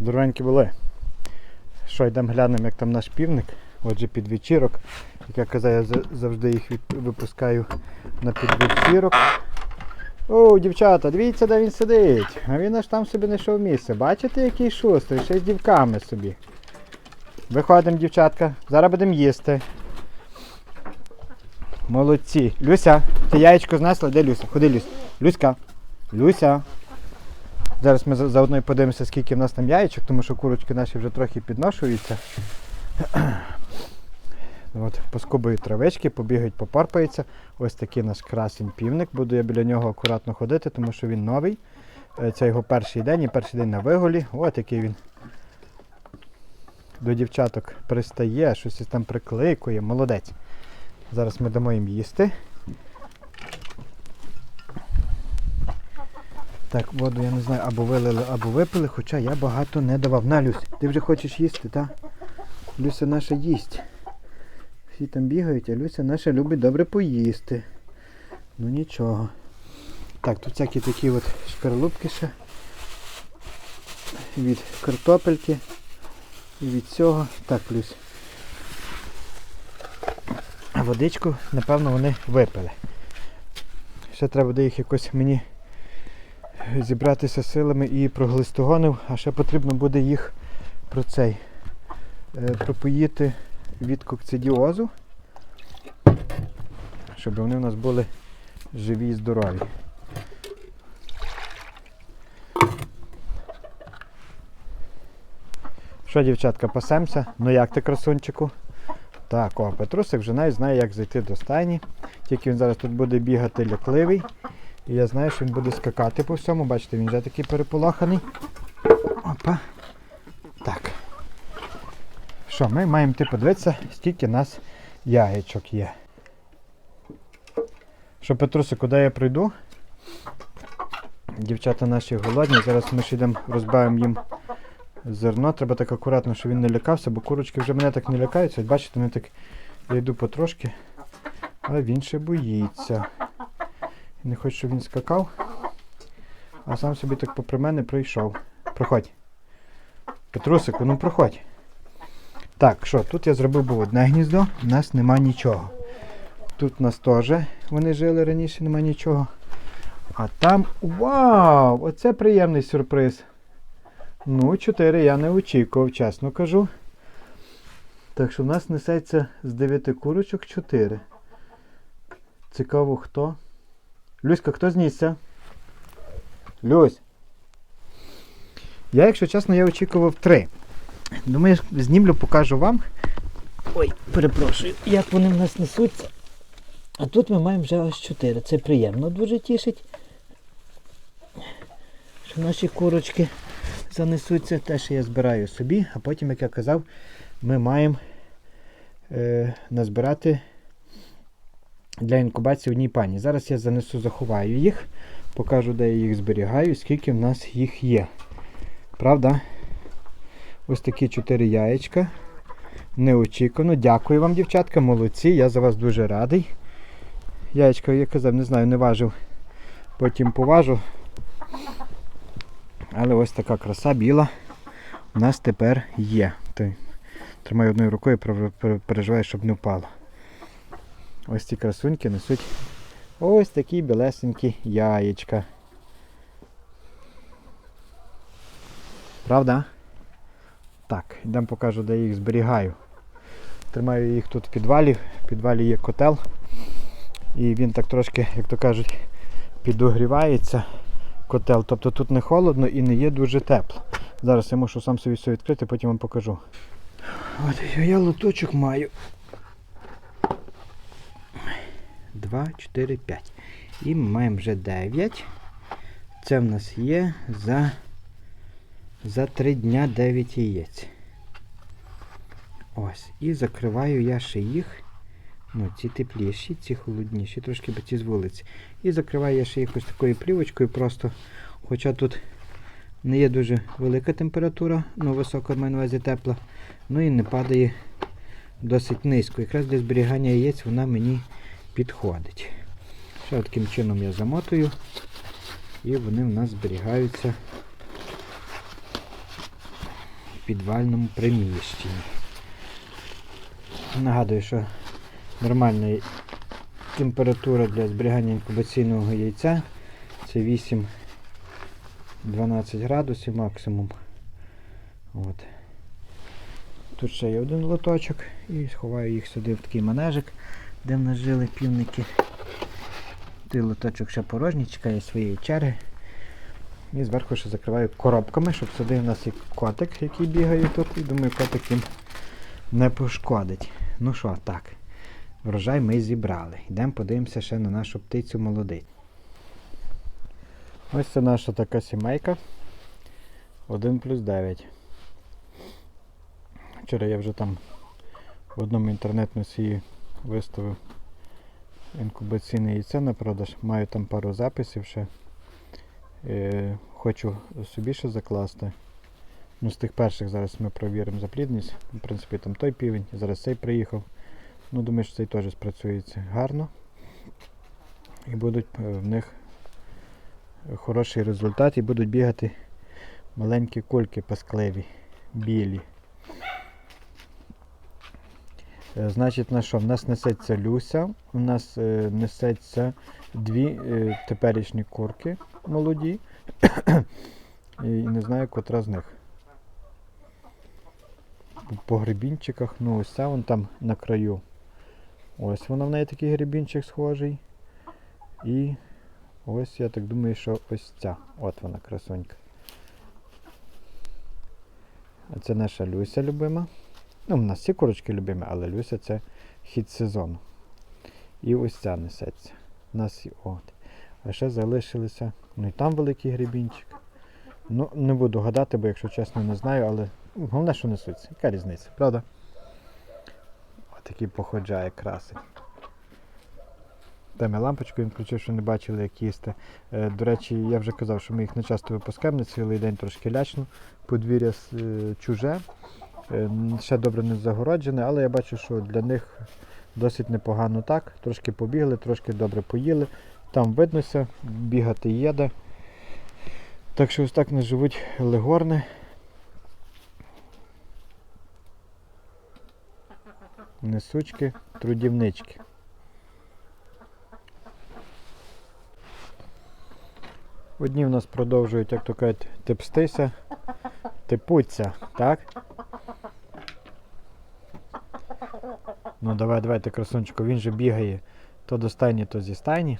Здоровенькі були. Що, йдемо глянемо, як там наш півник. Отже, підвечірок. Як я казав, я завжди їх випускаю на підвечірок. О, дівчата, дивіться, де він сидить. А він аж там собі знайшов місце. Бачите, який шустрий, ще з дівками собі. Виходимо, дівчатка, зараз будемо їсти. Молодці. Люся, ти яєчко знесла? Де Люся? Ходи, Люся. Люська. Люся. Зараз ми заодно і подивимося, скільки в нас там яєчок, тому що курочки наші вже трохи підношуються. От, поскубують травички, побігають, попарпаються. Ось такий наш красень півник. Буду я біля нього акуратно ходити, тому що він новий. Е, Це його перший день і перший день на виголі. От який він до дівчаток пристає, щось там прикликує. Молодець. Зараз ми дамо їм їсти. Так, воду я не знаю, або вилили, або випили, хоча я багато не давав. На, Люсь, ти вже хочеш їсти, так? Люся наша їсть. Всі там бігають, а Люся наша любить добре поїсти. Ну нічого. Так, тут всякі такі от шкарлупки ще. Від картопельки. І від цього. Так. А водичку, напевно, вони випили. Ще треба буде їх якось мені зібратися силами і проглистогонив, а ще потрібно буде їх про цей е, пропоїти від кокцидіозу, щоб вони в нас були живі і здорові. Що, дівчатка, пасемося? Ну як ти, красунчику? Так, о, Петрусик вже навіть знає, як зайти до стайні. Тільки він зараз тут буде бігати лякливий. І я знаю, що він буде скакати по всьому. Бачите, він вже такий переполоханий. Опа. Так. Що, ми маємо йти подивитися, скільки нас яєчок є. Що, Петруси, куди я прийду? Дівчата наші голодні. Зараз ми ще йдемо розбавимо їм зерно. Треба так акуратно, щоб він не лякався, бо курочки вже мене так не лякаються. Бачите, вони так я йду потрошки, але він ще боїться. Не хочу, щоб він скакав, а сам собі так попри мене пройшов. Проходь. Петрусику, ну проходь. Так, що, тут я зробив був одне гніздо, у нас нема нічого. Тут у нас теж вони жили раніше, нема нічого. А там. Вау! Оце приємний сюрприз. Ну, 4 я не очікував, чесно кажу. Так що в нас несеться з 9 курочок 4. Цікаво хто. Люська, хто знісся? Люсь. Я, якщо чесно, я очікував 3. Думаю, знімлю, покажу вам. Ой, перепрошую, як вони в нас несуться. А тут ми маємо вже аж 4. Це приємно дуже тішить. Що наші курочки занесуться. Те, що я збираю собі, а потім, як я казав, ми маємо е, назбирати для інкубації одній пані. Зараз я занесу, заховаю їх, покажу, де я їх зберігаю, скільки в нас їх є. Правда? Ось такі 4 яєчка. Неочікувано. Дякую вам, дівчатка, молодці. Я за вас дуже радий. Яєчка, я казав, не знаю, не важив. Потім поважу. Але ось така краса біла у нас тепер є. Тримаю одною рукою, пере- пере- переживаю, щоб не впало. Ось ці красуньки несуть ось такі білесенькі яєчка. Правда? Так, йдемо покажу, де я їх зберігаю. Тримаю їх тут в підвалі. В підвалі є котел. І він так трошки, як то кажуть, підогрівається котел. Тобто тут не холодно і не є дуже тепло. Зараз я мушу сам собі все відкрити, потім вам покажу. От я лоточок маю. 2, 4, 5. І ми маємо вже 9. Це в нас є за, за 3 дня 9 яєць. Ось. І закриваю я ще їх. Ну, ці тепліші, ці холодніші, трошки бо ці з вулиці. І закриваю я ще їх ось такою плівочкою просто. Хоча тут не є дуже велика температура, ну висока маю на увазі тепла. Ну і не падає досить низько. Якраз для зберігання яєць вона мені підходить. Ще таким чином я замотую. І вони в нас зберігаються в підвальному приміщенні. Нагадую, що нормальна температура для зберігання інкубаційного яйця це 8-12 градусів максимум. От. Тут ще є один лоточок і сховаю їх сюди в такий манежик, де в нас жили півники. Той лоточок ще порожній, чекає своєї черги. І зверху ще закриваю коробками, щоб сюди у нас є котик, який бігає тут, і думаю, котик їм не пошкодить. Ну що, так. Врожай ми зібрали. Йдемо подивимося ще на нашу птицю молодицю. Ось це наша така сімейка. 1 плюс 9. Вчора я вже там в одному інтернет-носії виставив інкубаційне яйце на продаж. Маю там пару записів ще. Е, хочу собі ще закласти. Ну, з тих перших зараз ми провіримо заплідність. В принципі, там той півень, зараз цей приїхав. Ну, думаю, що цей теж спрацюється гарно. І будуть е, в них хороший результат і будуть бігати маленькі кульки паскливі, білі. Е, Значить, на що? В нас несеться Люся, у нас е, несеться дві е, теперішні курки молоді. І не знаю, котра з них. По- грибінчиках, ну ось ця вон там на краю. Ось вона в неї такий грибінчик схожий. І ось я так думаю, що ось ця. От вона красунька. А це наша Люся любима. Ну, в нас всі курочки любимі, але Люся це хід сезону. І ось ця несеться. У нас от. А ще залишилися. Ну і там великий грибінчик. Ну, не буду гадати, бо якщо чесно не знаю, але головне, що несуться. Яка різниця, правда? Отакий походжає красень. Там я лампочку він включив, що не бачили, як їсти. Е, до речі, я вже казав, що ми їх не часто випускаємо, на цілий день трошки лячно. Подвір'я е, чуже. Е, ще добре не загороджене, але я бачу, що для них досить непогано так. Трошки побігли, трошки добре поїли. Там виднося, бігати їде. Так що ось так не живуть легорни. Несучки, трудівнички. Одні в нас продовжують, як то кажуть, тепстися, типуться, так? Ну давай, давайте, красунчику, він же бігає то до стайні, то зі стайні.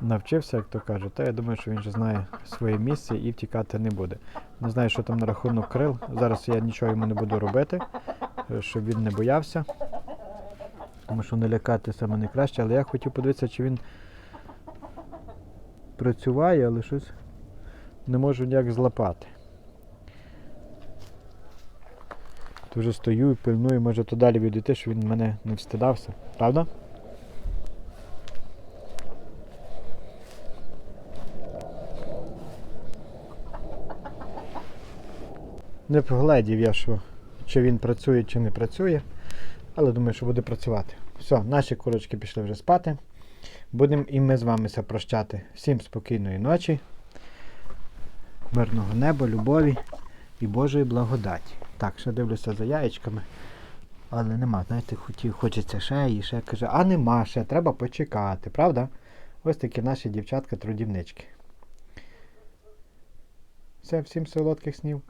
Навчився, як то кажуть, та я думаю, що він вже знає своє місце і втікати не буде. Не знаю, що там на рахунок крил. Зараз я нічого йому не буду робити, е, щоб він не боявся. Тому що не лякати саме найкраще, але я хотів подивитися, чи він працює, але щось не можу ніяк злапати. То вже стою і пильную, може то далі відійти, щоб він мене не встидався. Правда? Не погледів я, що чи він працює, чи не працює. Але думаю, що буде працювати. Все, наші курочки пішли вже спати. Будемо і ми з вами прощати. Всім спокійної ночі, мирного неба, любові і Божої благодаті. Так, ще дивлюся за яєчками. Але нема, знаєте, хотів, хочеться ще і ще каже, а нема ще, треба почекати, правда? Ось такі наші дівчатка-трудівнички. Все, всім солодких снів.